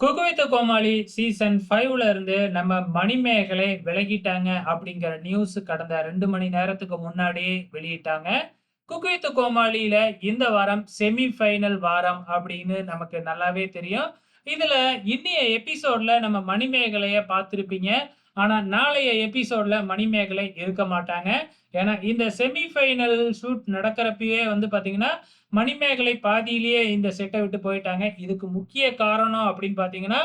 குகுவித்து கோமாளி season ஃபைவ்ல இருந்து நம்ம மணிமேகலை விலகிட்டாங்க அப்படிங்கிற நியூஸ் கடந்த ரெண்டு மணி நேரத்துக்கு முன்னாடியே வெளியிட்டாங்க. குகுவித்த கோமாளியில இந்த வாரம் செமி ஃபைனல் வாரம் அப்படின்னு நமக்கு நல்லாவே தெரியும். இதுல இன்னைய எபிசோட்ல நம்ம மணிமேகலைய பார்த்திருப்பீங்க. ஆனால் நாளைய எபிசோடில் மணிமேகலை இருக்க மாட்டாங்க. ஏன்னா இந்த செமி ஃபைனல் ஷூட் நடக்கிறப்பயே வந்து பார்த்தீங்கன்னா மணிமேகலை பாதியிலேயே இந்த செட்டை விட்டு போயிட்டாங்க. இதுக்கு முக்கிய காரணம் அப்படின்னு பார்த்தீங்கன்னா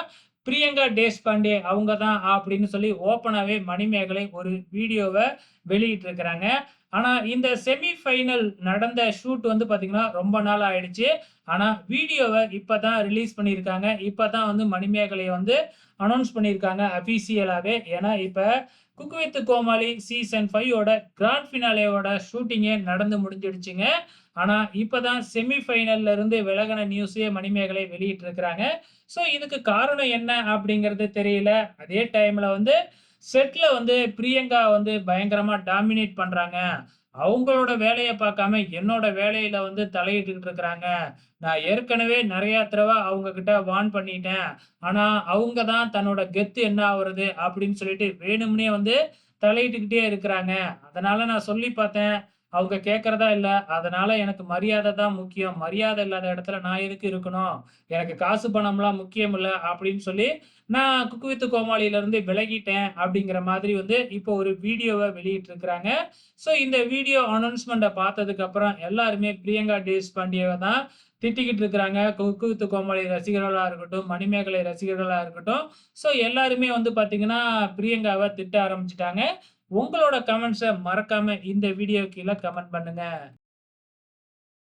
பிரியங்கா தேஷ்பாண்டே அவங்க தான் அப்படின்னு சொல்லி ஓப்பனாகவே மணிமேகலை ஒரு வீடியோவை வெளியிட்டிருக்கிறாங்க. ஆனால் ஆனா இந்த செமி ஃபைனல் நடந்த ஷூட் வந்து பாத்தீங்கன்னா ரொம்ப நாள் ஆயிடுச்சு. ஆனா வீடியோவை இப்பதான் ரிலீஸ் பண்ணியிருக்காங்க. இப்பதான் வந்து மணிமேகலையை வந்து அனௌன்ஸ் பண்ணியிருக்காங்க அபிஷியலாவே ஏன்னா இப்ப குக் வித் கோமாளி சீசன் ஃபைவோட கிராண்ட் ஃபினாலேயோட ஷூட்டிங்கே நடந்து முடிஞ்சிடுச்சுங்க. ஆனால் இப்பதான் செமி ஃபைனல்ல இருந்து விலகின நியூஸே மணிமேகலை வெளியிட்டிருக்கிறாங்க. ஸோ இதுக்கு காரணம் என்ன அப்படிங்கிறது தெரியல. அதே டைமில் வந்து செட்ல வந்து பிரியங்கா வந்து பயங்கரமா டாமினேட் பண்றாங்க. அவங்களோட வேலையை பார்க்காம என்னோட வேலையில வந்து தலையிட்டுக்கிட்டு இருக்கிறாங்க. நான் ஏற்கனவே நிறைய தடவை அவங்க கிட்ட வார்ன் பண்ணிட்டேன். ஆனா அவங்க தான் தன்னோட கெத்து என்ன ஆகுறது அப்படின்னு சொல்லிட்டு வேணும்னே வந்து தலையிட்டுக்கிட்டே இருக்கிறாங்க. அதனால நான் சொல்லி பார்த்தேன். அவங்க கேட்கறதா இல்ல. அதனால எனக்கு மரியாதை தான் முக்கியம். மரியாதை இல்லாத இடத்துல நான் எதுக்கு இருக்கணும்? எனக்கு காசு பணம்லாம் முக்கியம் இல்ல அப்படின்னு சொல்லி, நான் குக்கு வித்து கோமாளியிலருந்து விலகிட்டேன் அப்படிங்கிற மாதிரி வந்து இப்போ ஒரு வீடியோவை வெளியிட்டு இருக்கிறாங்க ஸோ இந்த வீடியோ அனௌன்ஸ்மெண்ட்டை பார்த்ததுக்கு அப்புறம் எல்லாருமே பிரியங்கா தேஷ்பாண்டேவ தான் திட்டிக்கிட்டு இருக்கிறாங்க. குக்கு வித்து கோமாளி ரசிகர்களாக இருக்கட்டும், மணிமேகலை ரசிகர்களாக இருக்கட்டும். ஸோ எல்லாருமே வந்து பார்த்தீங்கன்னா, பிரியங்காவை திட்ட ஆரம்பிச்சிட்டாங்க உங்களோட கமெண்ட்ஸை மறக்காம இந்த வீடியோ கீழே கமெண்ட் பண்ணுங்க.